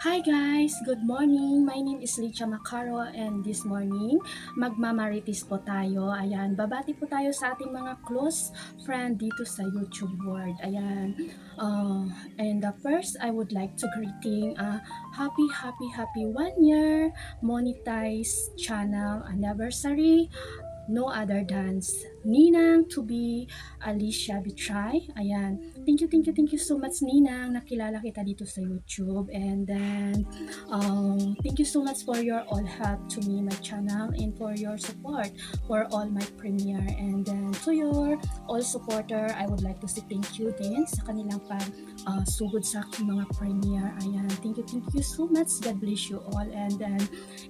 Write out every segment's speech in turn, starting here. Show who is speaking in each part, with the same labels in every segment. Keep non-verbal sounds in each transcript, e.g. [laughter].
Speaker 1: Hi guys! Good morning! My name is Licha Macaro and this morning magmamaritis po tayo. Ayan, babati po tayo sa ating mga close friend dito sa YouTube world. Ayan, uh, and uh, first I would like to greeting a happy, happy, happy one year monetized channel anniversary no other than Ninang to be Alicia Bitray. Ayan. Thank you, thank you, thank you so much Ninang. Nakilala kita dito sa YouTube. And then, um, thank you so much for your all help to me, my channel, and for your support for all my premiere. And then, to your all supporter, I would like to say thank you din sa kanilang pag uh, sugod sa aking mga premiere. Ayan. Thank you, thank you so much. God bless you all. And then,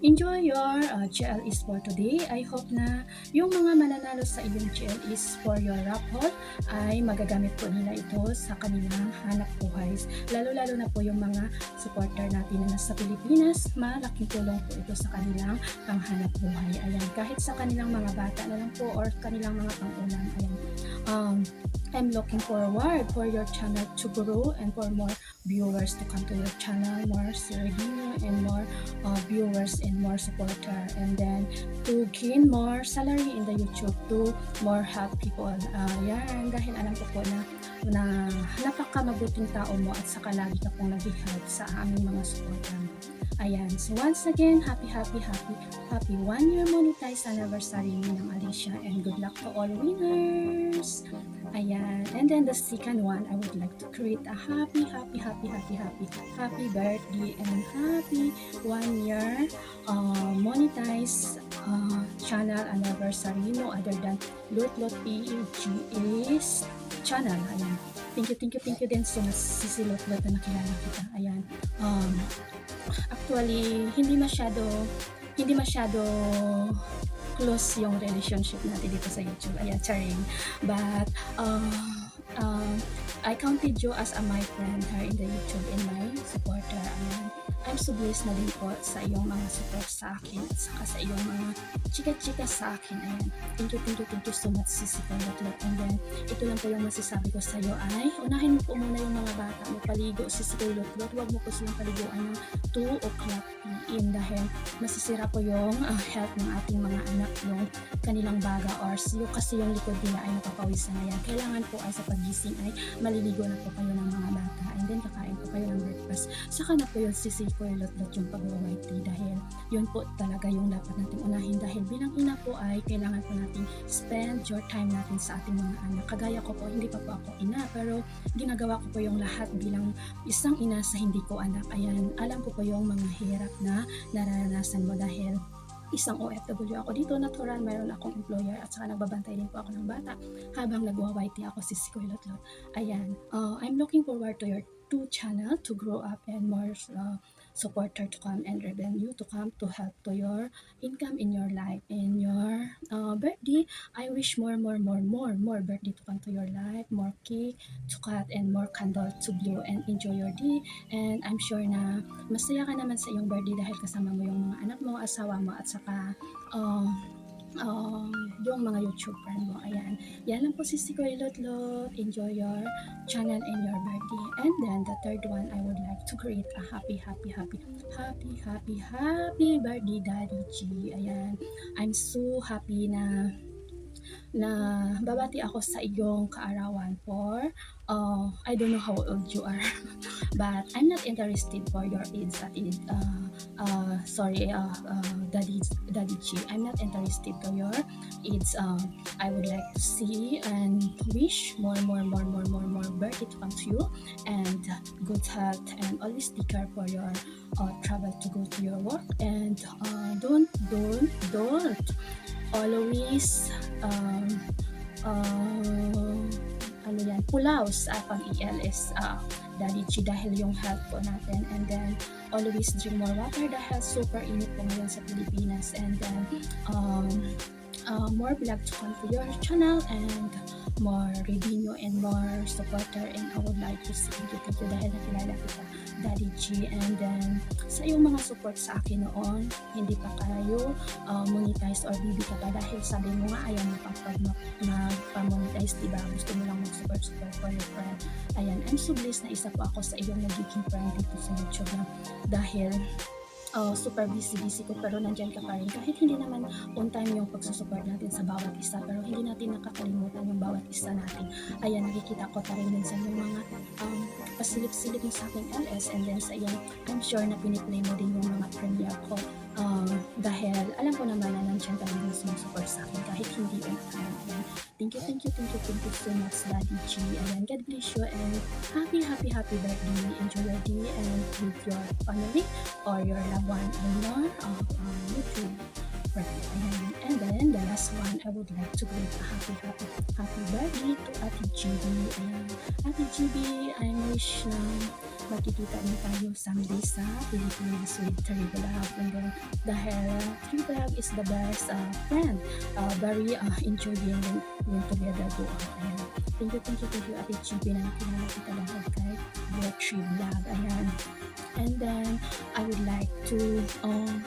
Speaker 1: enjoy your uh, GL for today. I hope na yung mga mananalo sa iyong GL is for your raffle ay magagamit po nila ito sa kanilang hanap buhay. Lalo-lalo na po yung mga supporter natin na nasa Pilipinas, malaking tulong po ito sa kanilang panghanap buhay. Ayan, kahit sa kanilang mga bata na lang po or kanilang mga pangunan. Ayan. Um, I'm looking forward for your channel to grow and for more viewers to come to your channel, more revenue and more uh, viewers and more supporter. And then to gain more salary in the YouTube to more help people. Uh, yan, dahil alam ko po na na napaka mabuting tao mo at saka lagi ka pong nag-help sa aming mga supporter mo. Ayan. So once again, happy, happy, happy, happy one year monetized anniversary ng Alicia and good luck to all winners. Ayan. And then the second one, I would like to create a happy, happy, happy, happy, happy, happy birthday and happy one year uh, monetized uh, channel anniversary. No other than Lot Lot PG's channel. Ayan. Thank you, thank you, thank you din much Sisi Lot Lot na nakilala kita. Ayan. Um, actually, hindi masyado, hindi masyado close yung relationship natin dito sa YouTube. Ayan, charing. But, uh, uh, I counted you as a my friend here in the YouTube and my supporter. Ayan. I'm so blessed na din po sa iyong mga support sa akin at saka sa iyong mga chika-chika sa akin. Ayan. Thank you, thank you, thank you so much, Sisi Kolotlot. And then, ito lang po yung masasabi ko sa iyo ay, unahin mo po muna yung mga bata mo paligo, Sisi Kolotlot. Huwag mo po silang paliguan ng 2 o'clock PM dahil masisira po yung uh, health ng ating mga anak yung kanilang baga or yung, kasi yung likod nila ay napapawisan na yan. Kailangan po ay sa pagising ay maliligo na po kayo ng mga bata and then kakain po kayo ng breakfast. Saka na po yung sisi ko yung lot yung pag-white dahil yun po talaga yung dapat natin unahin dahil bilang ina po ay kailangan po natin spend your time natin sa ating mga anak. Kagaya ko po, hindi pa po ako ina pero ginagawa ko po yung lahat bilang isang ina sa hindi ko anak. Ayan, alam ko po yung mga hirap na naranasan mo dahil isang OFW ako dito, natural, mayroon akong employer at saka nagbabantay din po ako ng bata habang nagwa-YT ako si Sikoy Lotlot. Ayan, uh, I'm looking forward to your two channel to grow up and more uh, supporter to come and revenue to come to help to your income in your life in your uh, birthday i wish more more more more more birthday to come to your life more cake to cut and more candle to blow and enjoy your day and i'm sure na masaya ka naman sa iyong birthday dahil kasama mo yung mga anak mo asawa mo at saka uh, uh, yung mga YouTube friend mo. Ayan. Yan lang po si Sikoy Lotlot. Enjoy your channel and your birthday. And then the third one, I would like to create a happy, happy, happy, happy, happy, happy birthday, Daddy G. Ayan. I'm so happy na na babati ako sa iyong kaarawan for uh, I don't know how old you are [laughs] but I'm not interested for your age at uh, uh, sorry uh, uh, daddy daddy G. I'm not interested to your age uh, I would like to see and wish more more more more more more birthday to come to you and good health and always take care for your uh, travel to go to your work. And uh, don't don't don't always um, uh, ano yan, pulaws uh, pag ELS uh, Daddy Chi dahil yung health po natin. And then always drink more water dahil super init po ngayon sa Pilipinas. And then um, uh, more vlog to come to your channel and more revenue and more supporter and I would like to see you thank you. Dahil nakilala kita Daddy G. And then, sa iyong mga support sa akin noon, hindi pa kayo uh, monetize or bibi ka pa dahil sabi mo nga ayaw mo pag pag magpa-monetize, diba? Gusto mo lang mag-support support for your friend. Ayan, I'm so blessed na isa po ako sa iyong nagiging friend dito sa YouTube na dahil uh, super busy-busy ko pero nandyan ka pa rin. Kahit hindi naman on time yung pagsusupport natin sa bawat isa pero hindi natin nakakalimutan yung bawat isa natin. Ayan nakikita ko pa rin minsan yung mga um, pasilip-silip mo sa aking LS and then sa iyan I'm sure na piniplay mo din yung mga premiere ko uh, dahil alam ko naman na nandyan ka rin sumusupport sa akin kahit hindi on time ayan thank you thank you thank you thank you so much Daddy G. Ayan God bless you and happy happy happy birthday. Enjoy your day and with your family or your loved one. And your uh, um, YouTube friend. Ayan. And then, the last one, I would like to greet a happy, happy, happy birthday to Ate GB. Ayan. Ate GB, I wish na magkikita din tayo someday sa Pilipinas with Terry Vlog. And then, dahil uh, Terry is the best uh, friend. Uh, very uh, enjoying yung, together out. Ayan. Thank you, thank you, thank you, Ate GB na nakilala kita lahat kay Terry Vlog. Ayan. And then, I would like to um,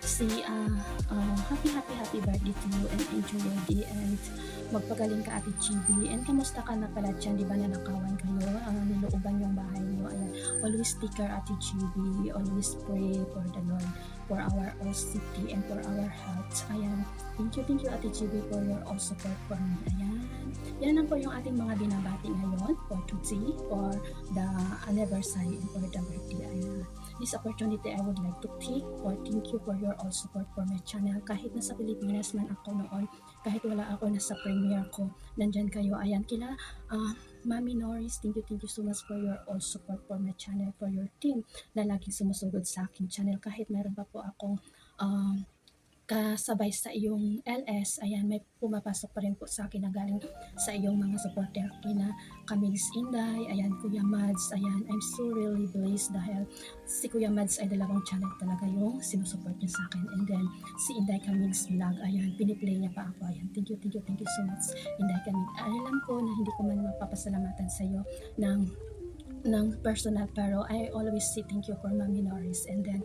Speaker 1: say uh, uh, happy, happy, happy birthday to you and enjoy your day and magpagaling ka Ate Chibi. And kamusta ka na pala dyan? Di ba nanakawan kayo? Uh, nilooban yung bahay mo. Ayan. Always take care Ate Chibi. Always pray for the Lord for our all safety and for our health. Ayan. Thank you, thank you Ate Chibi for your all support for me. Ayan. Yan lang po yung ating mga binabati ngayon for today, for the anniversary and for the birthday. Ayan. This opportunity I would like to take for thank you for your all support for my channel. Kahit nasa Pilipinas man ako noon, kahit wala ako nasa premiere ko, nandyan kayo. Ayan, kila uh, Mami Norris, thank you, thank you so much for your all support for my channel, for your team na laging sumusugod sa aking channel. Kahit meron pa po akong um, kasabay sa iyong LS, ayan, may pumapasok pa rin po sa akin na galing sa iyong mga supporter kina Camille's Inday, ayan, Kuya Mads, ayan, I'm so really blessed dahil si Kuya Mads ay dalawang channel talaga yung sinusupport niya sa akin. And then, si Inday Camille's Vlog, ayan, piniplay niya pa ako, ayan, thank you, thank you, thank you so much, Inday Camille. Alam ko na hindi ko man mapapasalamatan sa iyo ng ng personal pero I always say thank you for Mami Norris and then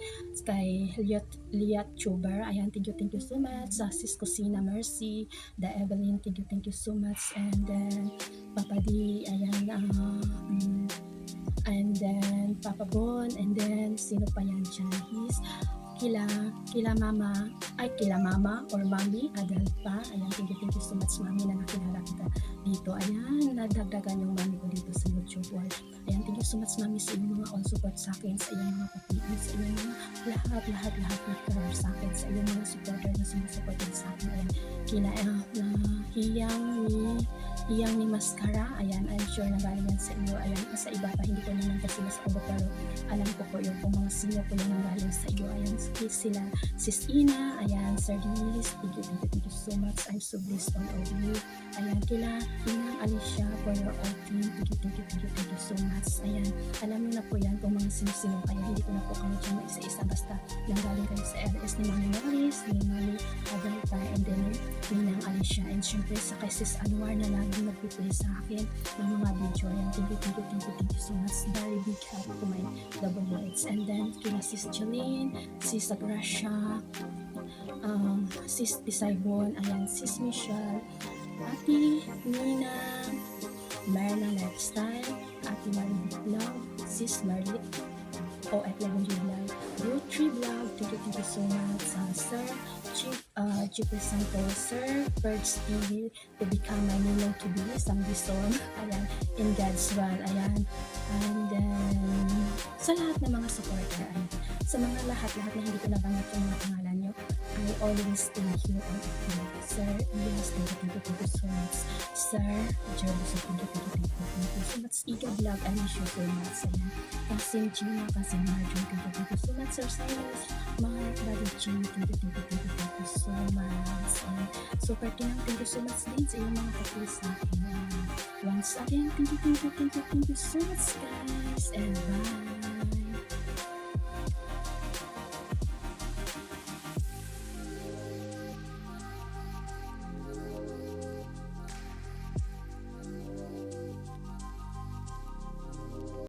Speaker 1: kay Liat, Liat Chuber ayan thank you thank you so much. Sa Sis Cosina Mercy the Evelyn thank you thank you so much. And then Papa D ayan um, and then Papa Bon and then sino pa yan dyan kila kila mama ay kila mama or mami adult pa. Ayan thank you thank you so much mami na nakilala kita dito. Ayan nadagdagan yung mami ko dito sa YouTube world. Ayan thank you so much mami sa inyong mga all support sa akin sa inyong mga kapatid sa inyong mga lahat lahat lahat na prayer sa akin sa inyong mga supporter na sumusupport sa akin. Ayan kila uh, na hiyang ni hiyang ni mascara ayan I'm sure na galing yan sa iyo ayan sa iba pa hindi ko naman kasi mas ulo pero alam ko po yung kung mga sino po yung galing sa iyo. Ayan sila sis Ina ayan Sir Denise thank you thank you thank you so much. I'm so blessed all of you. Ayan kila Inang Alicia for your all team thank you thank you thank you thank you so much. Ayan alam niyo na po yan kung mga sino-sino ko na po kayo dyan isa-isa. Basta nanggaling kayo sa LS ni Mami Norris ni Mami Agalpa and then Ninang Alicia. And syempre sa kay Sis Anwar na lagi nagpiplay sa akin ng mga video. Ayan thank you thank you thank you thank you so much. Very big help to my double words. And then kina Sis Jeline Sis Gracia um, Sis Pisaybon ayan Sis Michelle Ate Nina Merna Lifestyle Ate Marie Vlog Sis Marlit OFW Vlog Rotary Vlog thank you thank you so much uh, Sir. Chief uh, Chief Santos Sir Birds TV to become my ninong to be Sambison ayan in God's will ayan. And then sa lahat ng mga supporter ayan, sa mga lahat-lahat na hindi ko nabanggit yung mga pangalan nyo I always thank you all of you Sir Elias thank you thank you so much Sir Jervis thank you thank you thank you thank you so much. Iga Vlog I miss you so much ayan Kasim Gina Kasim Marjun thank you thank so much Sir. Cyrus Mark Brother G thank thank you thank you thank so much. And super tinang thank you so much din sa iyong mga kapil sa once again thank you thank you thank you thank you so much guys. And bye